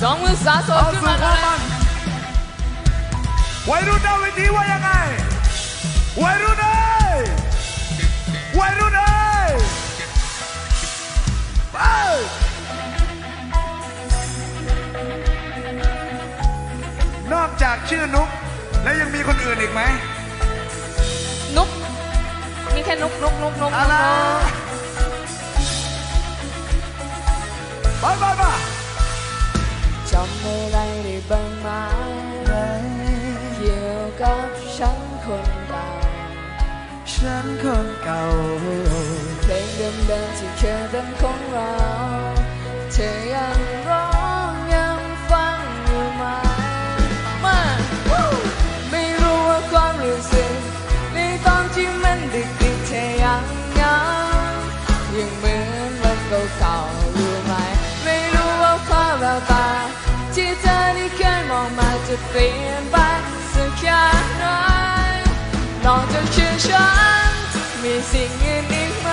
สองมือสาโซเอาขึ้นสู่มาคเลวามยมันวัยรุ่นหน้าเวทีว่ายังไง วัยรุ่นเอ้ยวัยรุ่นเอ้ยไปนอกจากชื่อนุก แล้วยังมีคนอื่นอีกไหม นุก มีแค่นุกนุกนุกนุกอะไรไปไปไปจำอะไรได้ บ้างไหมเกี่ยวกับฉันคนเก่า ฉันคนเก่า เพลงเดิมๆที่เคยเป็นของเรา เธอยังร้องยังฟังอยู่ไหมมาไม่รู้ว่าความรู้สึกในตอนที่มันดึกๆเธอยังยังยังเหมือนวันเก่าๆ องมาจะเปลี่ยนไปสักแค่ไหนนอกจากชื่อฉันมีสิ่งอื่นอีกไหม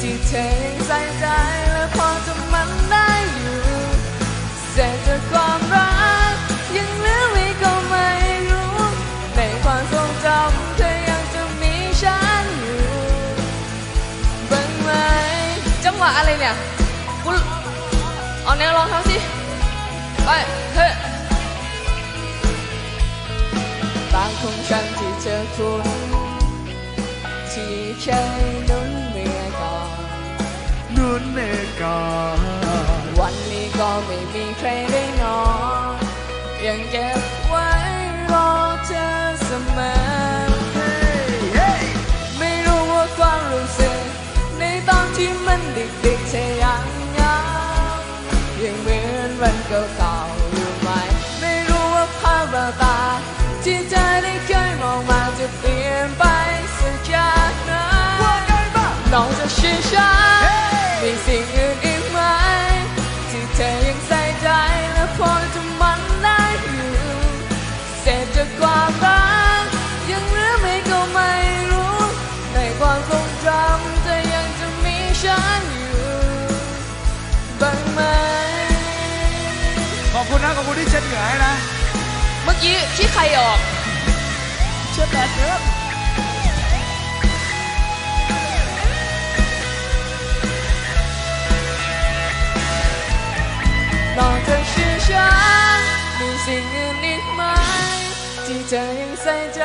ที่เธอยังใส่ใจและพอจะมันได้อยู่เศษจากความรักยังเหลือไว้ก็ไม่รู้ ในความทรงจำเธอยังจะมีฉันอยู่บ้างไหมจังหวะอะไรเนี่ยกูเอาแนวลองทำสิไป ของฉันที่เธอคุ้นที่เคยนุ่นเมื่อก่อนนุ่นเมื่อกาวันนี้ก็ไม่มีใครได้นอนยังเก็บไว้รอเธอเสมอเฮ้ยเฮ้ยไม่รู้ว่าความรู้สึกในตอนที่มันดึกๆเธอยังยังยังเหมือนวันเก่าๆอยู่ไหมไม่รู้ว่าภาพแววตาที่เธ นะขอบคุณที่เช็ดเหงื่อให้นะ เมื่อกี้ที่ใครออกเช็ดแดดเยอะนอกจากชื่อฉันมีสิ่งอื่นอีกไหมที่เธอยังใส่ใจ